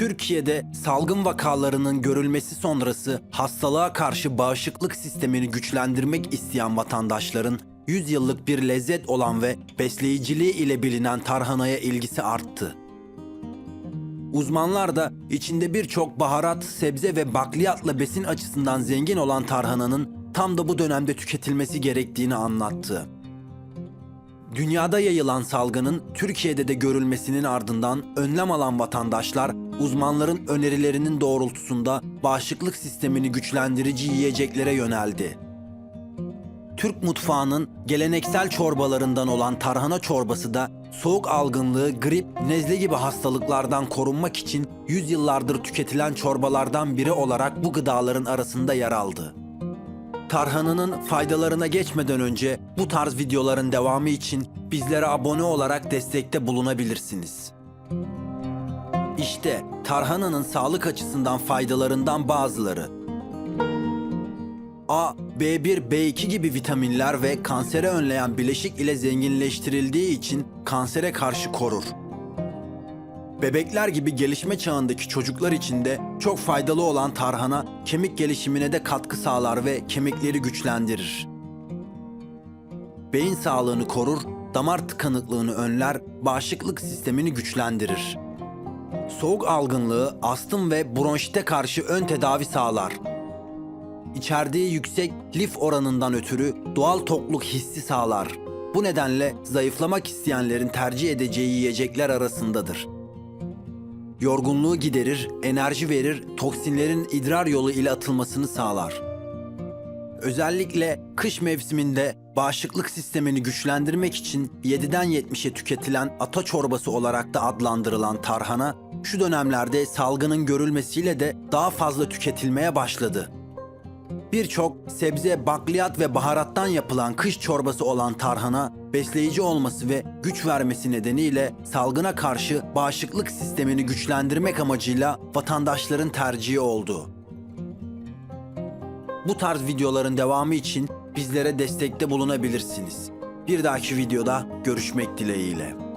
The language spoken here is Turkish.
Türkiye'de salgın vakalarının görülmesi sonrası hastalığa karşı bağışıklık sistemini güçlendirmek isteyen vatandaşların 100 yıllık bir lezzet olan ve besleyiciliği ile bilinen tarhanaya ilgisi arttı. Uzmanlar da içinde birçok baharat, sebze ve bakliyatla besin açısından zengin olan tarhananın tam da bu dönemde tüketilmesi gerektiğini anlattı. Dünyada yayılan salgının Türkiye'de de görülmesinin ardından önlem alan vatandaşlar uzmanların önerilerinin doğrultusunda bağışıklık sistemini güçlendirici yiyeceklere yöneldi. Türk mutfağının geleneksel çorbalarından olan tarhana çorbası da soğuk algınlığı, grip, nezle gibi hastalıklardan korunmak için yüzyıllardır tüketilen çorbalardan biri olarak bu gıdaların arasında yer aldı. Tarhananın faydalarına geçmeden önce bu tarz videoların devamı için bizlere abone olarak destekte bulunabilirsiniz. İşte tarhananın sağlık açısından faydalarından bazıları. A, B1, B2 gibi vitaminler ve kansere önleyen bileşik ile zenginleştirildiği için kansere karşı korur. Bebekler gibi gelişme çağındaki çocuklar için de çok faydalı olan tarhana kemik gelişimine de katkı sağlar ve kemikleri güçlendirir. Beyin sağlığını korur, damar tıkanıklığını önler, bağışıklık sistemini güçlendirir. Soğuk algınlığı, astım ve bronşite karşı ön tedavi sağlar. İçerdiği yüksek lif oranından ötürü doğal tokluk hissi sağlar. Bu nedenle zayıflamak isteyenlerin tercih edeceği yiyecekler arasındadır. Yorgunluğu giderir, enerji verir, toksinlerin idrar yolu ile atılmasını sağlar. Özellikle kış mevsiminde bağışıklık sistemini güçlendirmek için 7'den 70'e tüketilen ata çorbası olarak da adlandırılan tarhana, şu dönemlerde salgının görülmesiyle de daha fazla tüketilmeye başladı. Birçok sebze, bakliyat ve baharattan yapılan kış çorbası olan tarhana, besleyici olması ve güç vermesi nedeniyle salgına karşı bağışıklık sistemini güçlendirmek amacıyla vatandaşların tercihi oldu. Bu tarz videoların devamı için bizlere destekte bulunabilirsiniz. Bir dahaki videoda görüşmek dileğiyle.